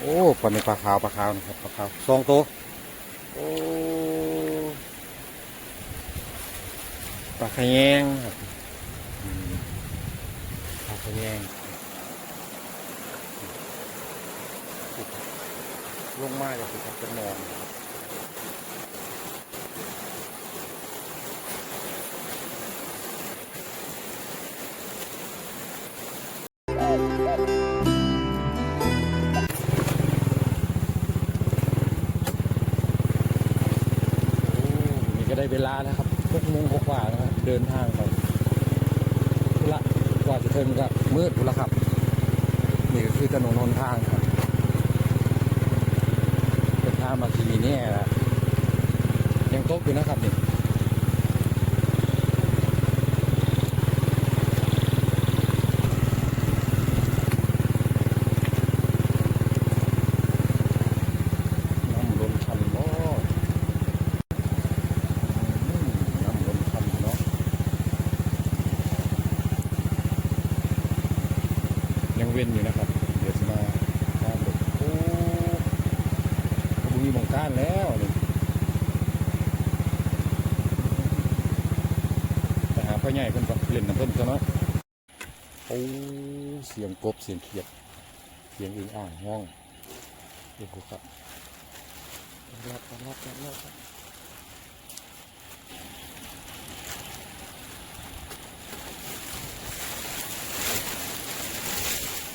โอ้ปลาในปลาขาวปลาขาวนะครับปลาขาวสองตัวโอ้ปลาขยงครับปลาขยงลงมาจากสิครับเป็นมอง ได้เวลาแล้วครับหกโมงกว่านะครับเดินทางไปละกว่าจะถึงก็มืดแล้วครับนี่ก็คือถนนหนทางครับเป็นทางมาทีนี่แหละยังตกอยู่นะครับนี่ำล้นคันเนาะอืมน้ำล้นคันเนาะยังเว้นอยู่นะครับ เดี๋ยวจะมาข้ามรถโอ้ขบุญมองการแล้วนี่ไปหาพ่อใหญ่เพิ่นก่อนเล่นน้ำเพิ่นซะเนาะโอ้เสียงกบเสียงเขียด เสียงอึ่งอ่างห้องเดี๋ยวครับรอบรอบรอบรอบรอบ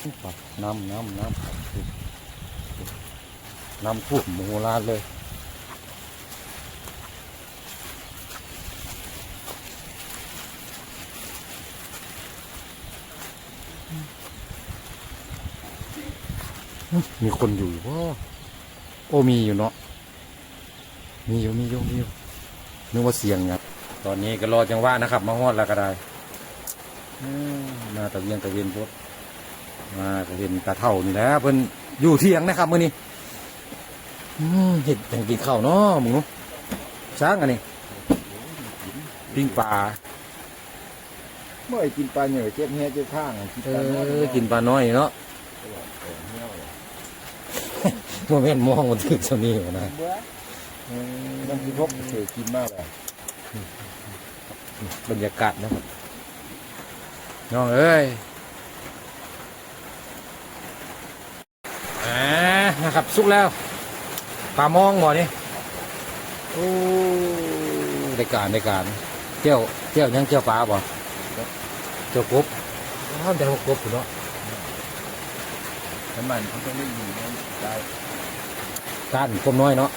น้ำน้ำน้ำน้ำท่มโมโหลาเลยมีคนอยู่ว่าโอ้มีอยู่เนาะมีอยู่มีอยู่มีอยู่นึกว่าเสียงครับตอนนี้ก็รอจังหวะนะครับ มาฮอดแล้วก็ได้อืมาตะเวียนตะเวียนพวก มาตะเวียนตาเท่านี่แหละเพิ่นอยู่เที่ยงนะครับมื้อนี้อืมเห็ดจังกินข้าวเนาะมึงเนาะช้างอันนี้ปิ้งปลาเมื่อกินปลาเหนื่อยเจ็บแห้เจ็บข้างกินเอปลาน้อยอกินปลาน้อยเนาะโมเมนต์มองมันถึงเท่านี้อยู่นะเบื่อน้ำพริกพกเคยกินมากเลยบรรยากาศนะครับน้องเอ้ย อ่านะครับสุกแล้วปลามองบ่นี่โอ้ได้การได้การเที่ยวเที่ยวยังเที่ยวปลาบ่เที่ยวกบอ้าวแต่ว่ากบอยู่เนาะน้ำมันเขาต้องไม่อยู่นะตายก้านกบน้อยเนาะ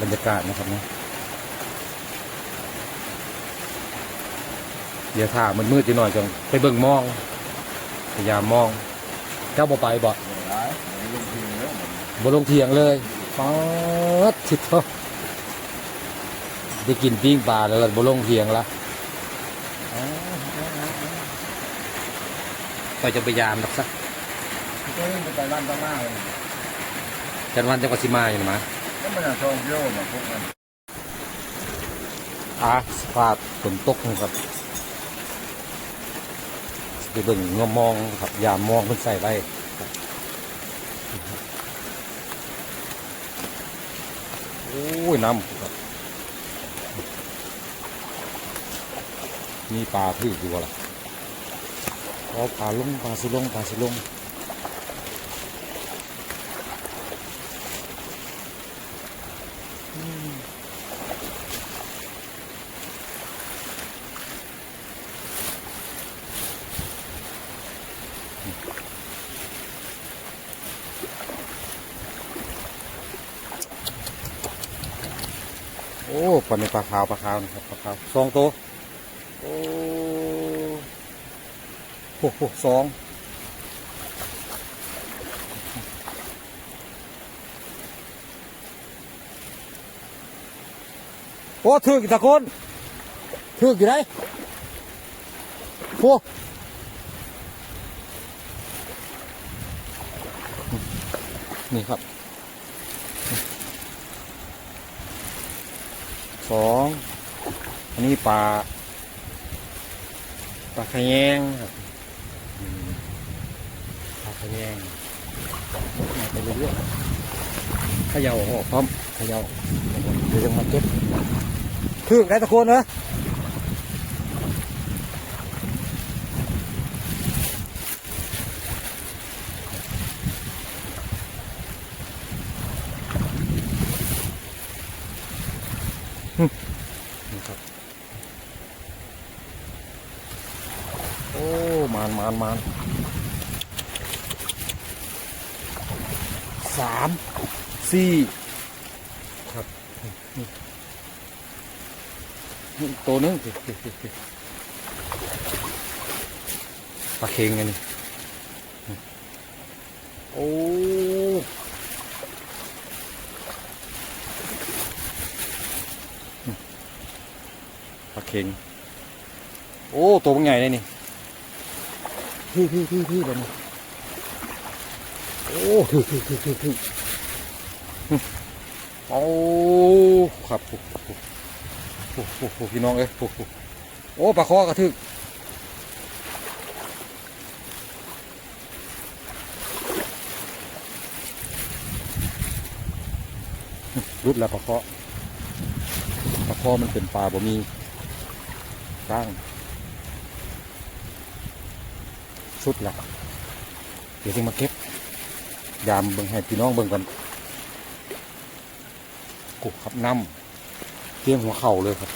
บรรยากาศนะครับเนาะเดี๋ยวถ้ามันมืดจะหน่อยจังไปเบิ่งมอง พยายามมองเจ้าบ่ไปบ่เหนื่อยร้ายเหนื่อยลงทีแล้วมันบ่ลงเทียงเลยป๊อดทิศเถอะได้กินปิ้งปลาแล้วล่ะบ่ลงเทียงละไปจะพยายามดักซะก็เล่นไปร้านตั้งหน้าเลยจันวันจังหวัดสิมาอยู่นะมาแล้วมันอะทองเยอะมาพวกนั้นอาสภาพฝนตกนะครับ ไปเบิ่งงมองครับยามมองเพิ่นใส่ไว้โอ้ยน้ำครับมีปลาพืชอยู่บ่ล่ะอ๋อปลาลงปลาสิลงปลาสิลง โอ้ปลาในปลาขาวปลาขาวนะครับปลาขาวสองตัวโอ้โหสองโอ้ถือกี่ตะคนถือกี่ได้โอ้นี่ครับ สองอันนี้ปลาปลาขะแยงครับปลาขยงมาไปเรื่อยๆขย่าออกพร้อมขย่าเดี๋ยวจะมาเก็บคือได้ตะโกนเหรอนี่ครับ โอ้มานมานสามสี่ครับตัวนึงปลาเค็งไงนี่โอ้ปลาเค็งโอ้ ตัวเป็นไงเลยนี่ พี่พี่พี่พี่แบบนี้โอ้คือคือคือคือคือโอ้ครับโอ้โหพี่น้องเอ้ยโอ้โหโอ้ปลาคอกระทึกรุดแล้วปลาคอปลาคอมันเป็นปลาบ่มีร่าง สุดละเดี๋ยวจึงมาเก็บ ยามเบิ่งให้พี่น้องเบิ่งกันกุกขับน้ำเตรียมหัวเข่าเลยครับ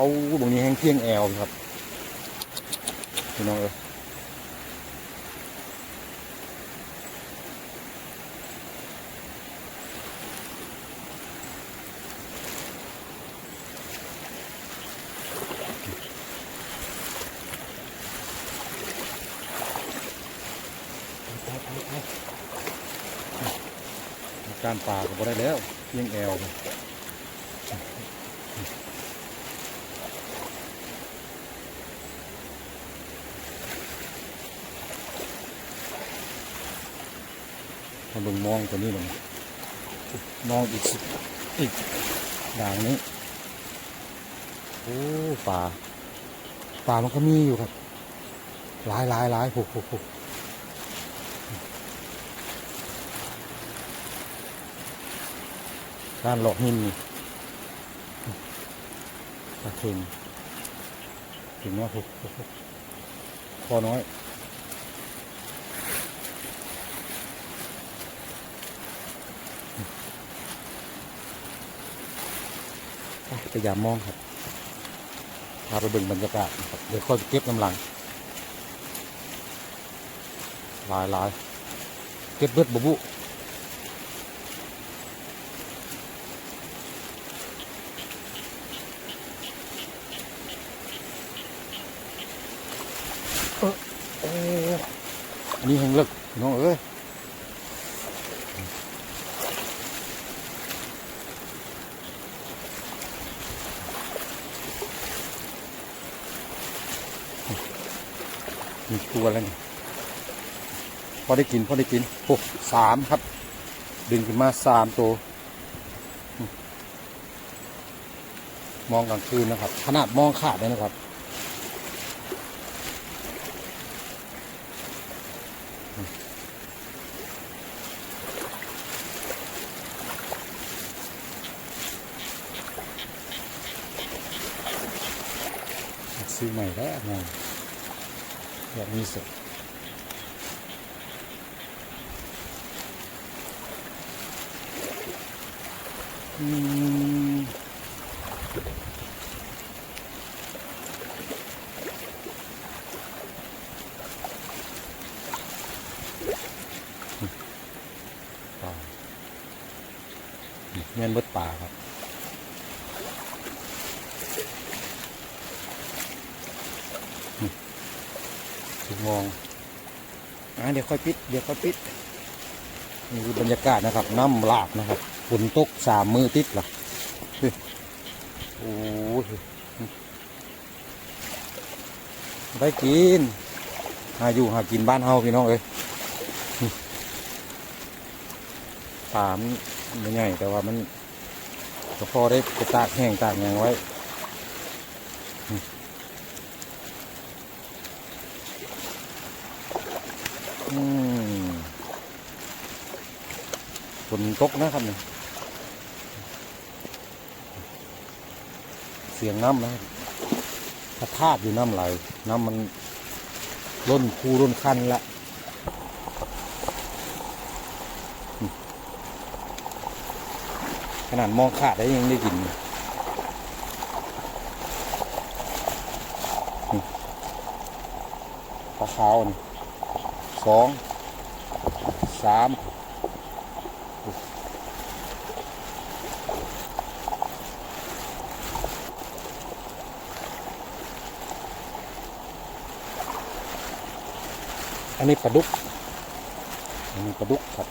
เอาตรงนี้แห้งเที่ยงแอลครับพี่น้องเอ้ยการป่าก็บ่ได้แล้วเที่ยงแอล มาลงมอง ตัวนี้ลงมองอีกอีกด่างนี้โอ้ป่าป่ามันก็มีอยู่ครับหลายหลายหลายผูกผูกผูกด้านหลอกหินนี่ตะเค็งถึงว่าผูกผูกผูกพอน้อย พยายามมองครับพาไปเบิ่งบรรยากาศนะครับเดี๋ยวค่อยเก็บน้ำหลังหลายหลายเก็บเบิดบุบุเออโอ้อันนี้แห้งเลิกน้องเอ้ย มีตัวแล้วนี่พ อได้กินพอได้กินโอ้สามครับ ดึงขึ้นมาสามตัว มองกลางคืนนะครับ ขนาดมองขาดเลยนะครับซื้อใหม่แล้วไงแบบนี้สุดอืมป่า เงินเบิดป่าครับถึงมองอ่าเดี๋ยวค่อยปิด เดี๋ยวค่อยปิด นี่คือบรรยากาศนะครับ น้ำหลากนะครับ ฝนตกสามมือติดล่ะเฮ้ยโอ้ยได้กิน หาอยู่หากินบ้านเฮาพี่น้องเอ้ยนี่ปลามันไม่ใหญ่แต่ว่ามันก็พอได้ไปตากแห้งตากหยังไว้อืมฝนตกนะครับเนี่ย เสียงน้ำนะพระธาตุอยู่น้ำไหล น้ำมันล้นคูล้นคันละขนาดมองขาดได้ยังได้กินปลาขาวนี่สองสามอั นี้ปลาดุกอันนี้ปลาดุกครับ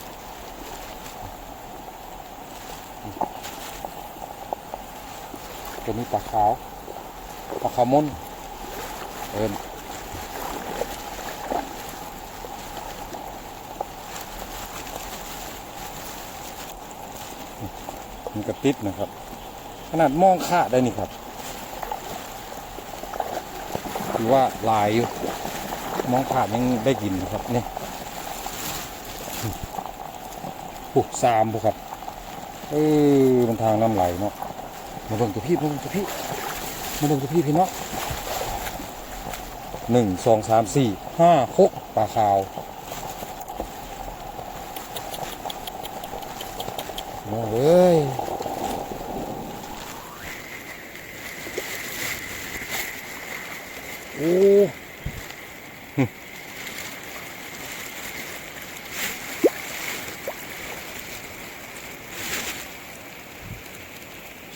ตัวนี้ปลาขาวปลาขาวมนเอินมันกระติดนะครับ ขนาดมองค่าได้นี่ครับถือว่าลายอยู่ มองขาดยังได้กินนะครับนี่ปุกสามปุกครับเออมันทางน้ำไหลเนาะมาลงตัวพี่มาลงตัวพี่มาลงตัวพี่พี่เนาะหนึ่งสองสามสี่ห้าหกปลาขาวโอ้เอ้ยโอ้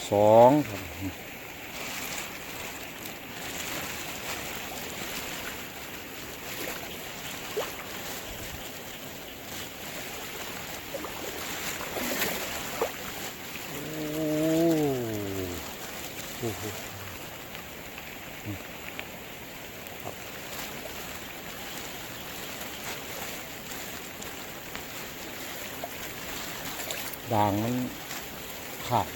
สองครับโอ้โอ้โหอืมครับ ด่างมันขาด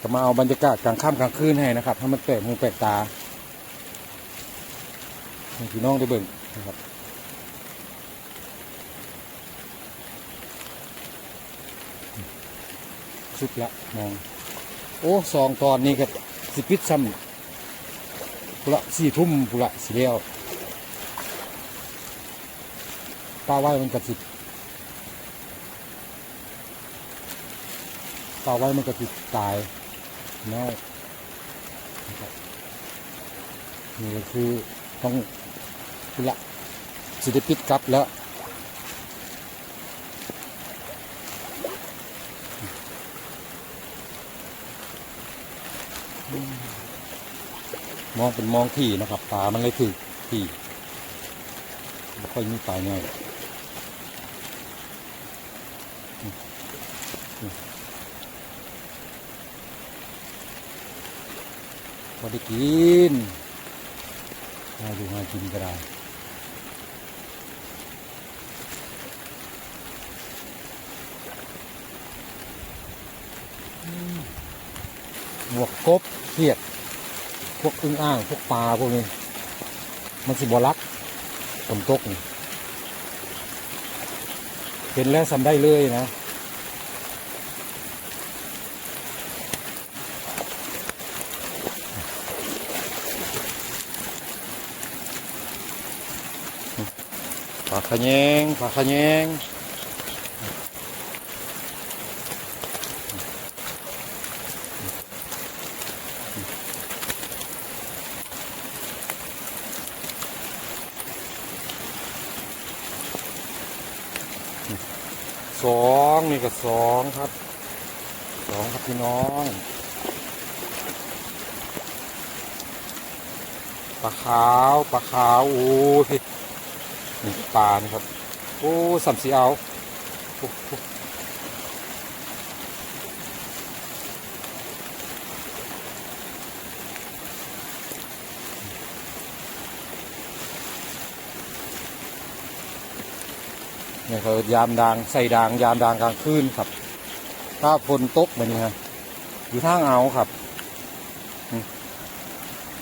จะมาเอาบรรยากาศกลางค่ำกลางคืนให้นะครับให้มันแปลกหูแปลกตาพี่น้องได้เบิ่งนะครับสุดละมอง โอ้สองตอนนี้ครับสิปิดซ้ำ ปุระสี่ทุ่มปุระสีเลี้ยวป้าไว้มันกับสิป้าไว้มันกับสิตายน้อยนะครับนี่ก็คือต้องคุละสิได้ปิดกลับแล้ว มองเป็นมองที่นะครับตามันเลยถือที่ไม่ค่อยมีปลาง่ายพอได้กินหาดูหากินก็ได้หมวกกบเขียด พวกอึ้งอ่าง พวกปลาพวกนี้ มันสิบรักฝนตกนี่เห็นแล้วสำได้เลยนะ ปลาขะแยงปลาขะแยง สองนี่ก็สองครับสองครับพี่น้องปลาขาวปลาขาวโอ้ยนี่ปลานครับโอ้สัมสีเอาโอ้ นี่ยเขายามดางใส่ดางยามดางกลางคืนครับถ้าฝนตกแบบนี้ฮะอยู่ทางเอาครับ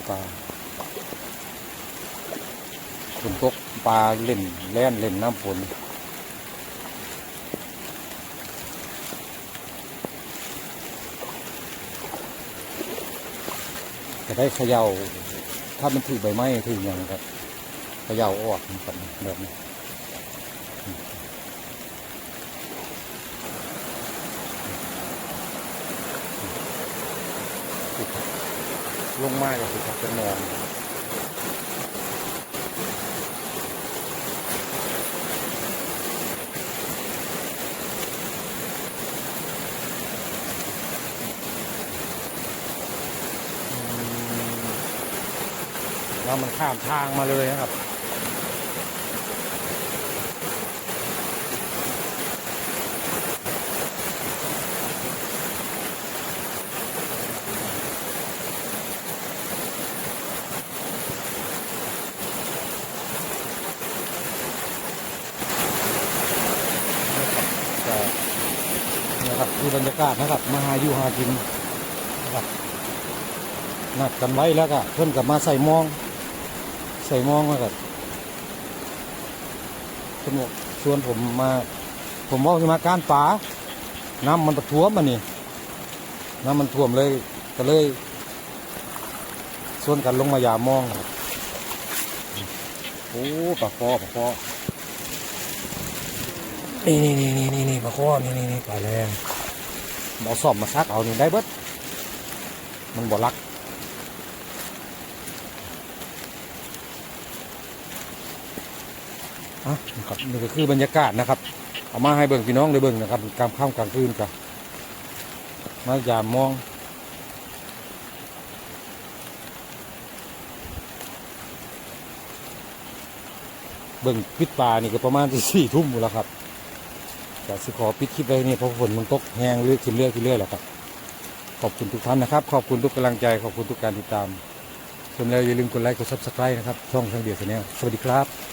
ปลาฝนตกปลาเล่นแล่นเล่นน้ำฝนจะได้เขย่าถ้ามันถือใบไม้ถืออย่างครับเขย่าออกแบบนี้ ลงมากกับสิครับเป็นนอนแล้วมันข้ามทางมาเลยนะครับ บรรยากาศนะครับ มาหาอยู่หากินนะครับนัดกันไว้แล้วก็เพื่อนกับมาใส่มอง ใส่มองแล้วก็เพื่อนบอกชวนผมมา ผมว่าจะมาการป่าน้ำมันประท้วมมันนี่น้ำมันท่วมเลยก็เลยชวนกันลงมายามองครับโอ้ปลาคอปลาคอนี่นี่นี่นี่นี่ปลาข้อนี่นี่นี่ปลาแรง หมอสอบมาซักเอานี่ได้เบิดมันบ่รักอะนะครับนี่ก็คือบรรยากาศนะครับ เอามาให้เบิ่งพี่น้องได้เบิ่งนะครับกลางค่ำกลางคืนกันมายามมองเบิ่งปิดปลานี่ก็ประมาณสี่ทุ่มแล้วครับ จะสิขอปิดคลิปไว้นี่เพราะฝนมันตกแห้งเรื่อยขึ้นเรื่อยขึ้นเรื่อยแหละครับ ขอบคุณทุกท่านนะครับ ขอบคุณทุกกำลังใจ ขอบคุณทุกการติดตามชมแล้วอย่าลืมกดไลค์ กดซับสไครต์นะครับ ช่องทางเดียวแนลสวัสดีครับ